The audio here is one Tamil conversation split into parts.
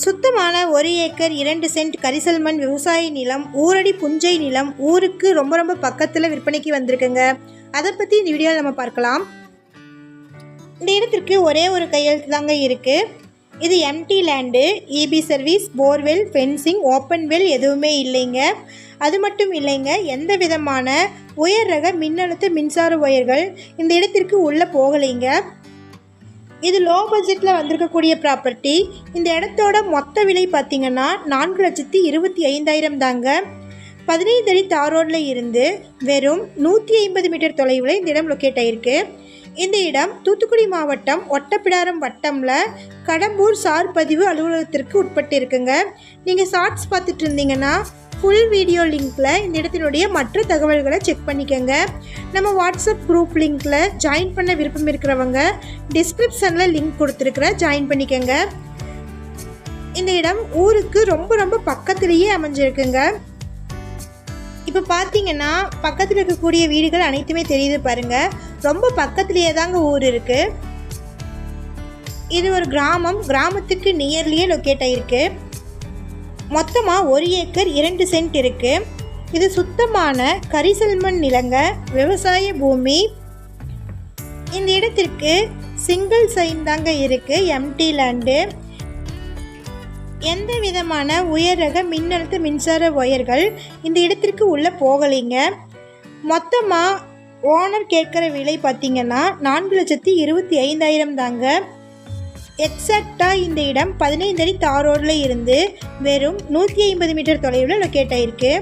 சுத்தமான ஒரு ஏக்கர் இரண்டு சென்ட் கரிசல் மண் விவசாய நிலம் ஊரடி புஞ்சை நிலம் ஊருக்கு ரொம்ப ரொம்ப பக்கத்தில் விற்பனைக்கு வந்திருக்குங்க. அதை பற்றி இந்த வீடியோவில் நம்ம பார்க்கலாம். இந்த இடத்திற்கு ஒரே ஒரு கையெழுத்து தாங்க இருக்குது இது empty land EB service borewell fencing open well எதுவுமே இல்லைங்க. அது மட்டும் இல்லைங்க எந்த விதமான உயர் ரக மின்னழுத்த மின்சார ஒயர்கள் இந்த இடத்திற்கு உள்ளே போகலைங்க. இது லோ பட்ஜெட்டில் வந்திருக்கக்கூடிய ப்ராப்பர்ட்டி இந்த இடத்தோட மொத்த விலை பார்த்திங்கன்னா நான்கு லட்சத்தி இருபத்தி ஐந்தாயிரம் தாங்க. பதினைந்து அடி தார் ரோடில் இருந்து வெறும் நூற்றி ஐம்பது மீட்டர் தொலைவில் இந்த இடம் லொக்கேட் ஆகிருக்கு இந்த இடம் தூத்துக்குடி மாவட்டம் ஒட்டப்பிடாரம் வட்டமில் கடம்பூர் சார் பதிவு அலுவலகத்திற்கு உட்பட்டு இருக்குங்க. நீங்கள் ஷார்ட்ஸ் பார்த்துட்டு இருந்தீங்கன்னா ஃபுல் வீடியோ லிங்க்கில் இந்த இடத்தினுடைய மற்ற தகவல்களை செக் பண்ணிக்கோங்க. நம்ம வாட்ஸ்அப் குரூப் லிங்க்கில் ஜாயின் பண்ண விருப்பம் இருக்கிறவங்க டிஸ்கிரிப்ஷனில் லிங்க் கொடுத்துருக்குறேன் ஜாயின் பண்ணிக்கோங்க. இந்த இடம் ஊருக்கு ரொம்ப ரொம்ப பக்கத்துலேயே அமைஞ்சிருக்குங்க. இப்போ பார்த்தீங்கன்னா பக்கத்தில் இருக்கக்கூடிய வீடுகள் அனைத்துமே தெரியுது பாருங்க. ரொம்ப பக்கத்துலேயே தாங்க ஊர் இருக்கு. இது ஒரு கிராமம். கிராமத்துக்கு நியர்லியே லொக்கேட் ஆகிருக்கு மொத்தமாக ஒரு ஏக்கர் இரண்டு சென்ட் இருக்குது இது சுத்தமான கரிசல்மண் நிலங்க விவசாய பூமி. இந்த இடத்திற்கு சிங்கிள் சைன் தாங்க இருக்கு எம்டி லேண்டு எந்த விதமான உயர் ரக மின்னழுத்த மின்சார ஒயர்கள் இந்த இடத்திற்கு உள்ளே போகலைங்க. மொத்தமாக ஓனர் கேட்குற விலை பார்த்திங்கன்னா நான்கு லட்சத்தி இருபத்தி ஐந்தாயிரம் தாங்க. எக்ஸாக்டாக இந்த இடம் பதினைந்து அடி தார் ரோடில் இருந்து வெறும் நூற்றி ஐம்பது மீட்டர் தொலைவில் லொக்கேட் ஆயிருக்கு.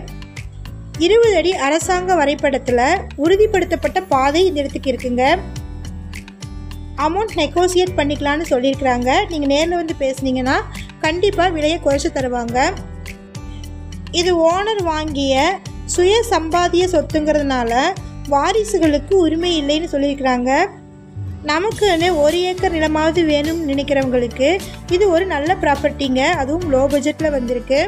இருபது அடி அரசாங்க வரைபடத்தில் உறுதிப்படுத்தப்பட்ட பாதை இந்த இடத்துக்கு இருக்குங்க. அமௌண்ட் நெகோசியேட் பண்ணிக்கலான்னு சொல்லியிருக்கிறாங்க. நீங்கள் நேரில் வந்து பேசுனீங்கன்னா கண்டிப்பாக விலையை குறைச்சி தருவாங்க. இது ஓனர் வாங்கிய சுய சம்பாதிய சொத்துங்கிறதுனால வாரிசுகளுக்கு உரிமை இல்லைன்னு சொல்லியிருக்கிறாங்க. நமக்குன்னு ஒரு ஏக்கர் நிலமாவது வேணும்னு நினைக்கிறவங்களுக்கு இது ஒரு நல்ல ப்ராப்பர்ட்டிங்க. அதுவும் லோ பட்ஜெட்டில் வந்திருக்கு.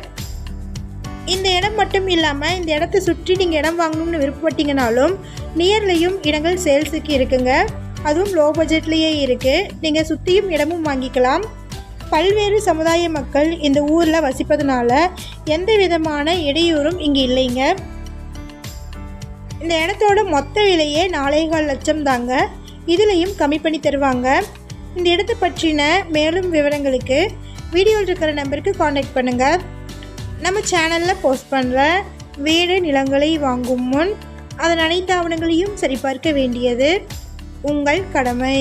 இந்த இடம் மட்டும் இல்லாமல் இந்த இடத்த சுற்றி நீங்கள் இடம் வாங்கணும்னு விருப்பப்பட்டீங்கனாலும் நியர்லையும் இடங்கள் சேல்ஸுக்கு இருக்குங்க. அதுவும் லோ பட்ஜெட்லேயே இருக்குது நீங்கள் சுற்றியும் இடமும் வாங்கிக்கலாம். பல்வேறு சமுதாய மக்கள் இந்த ஊரில் வசிப்பதனால எந்த விதமான இடையூறும் இங்கே இல்லைங்க. இந்த இடத்தோட மொத்த விலையே நாலேகால் லட்சம் தாங்க. இதுலேயும் கம்மி பண்ணி தருவாங்க. இந்த இடத்தை பற்றின மேலும் விவரங்களுக்கு வீடியோவில் இருக்கிற நம்பருக்கு காண்டாக்ட் பண்ணுங்கள் நம்ம சேனலில் போஸ்ட் பண்ணுற வீடு நிலங்களை வாங்கும் முன் அதன் அனைத்து ஆவணங்களையும் சரிபார்க்க வேண்டியது உங்கள் கடமை.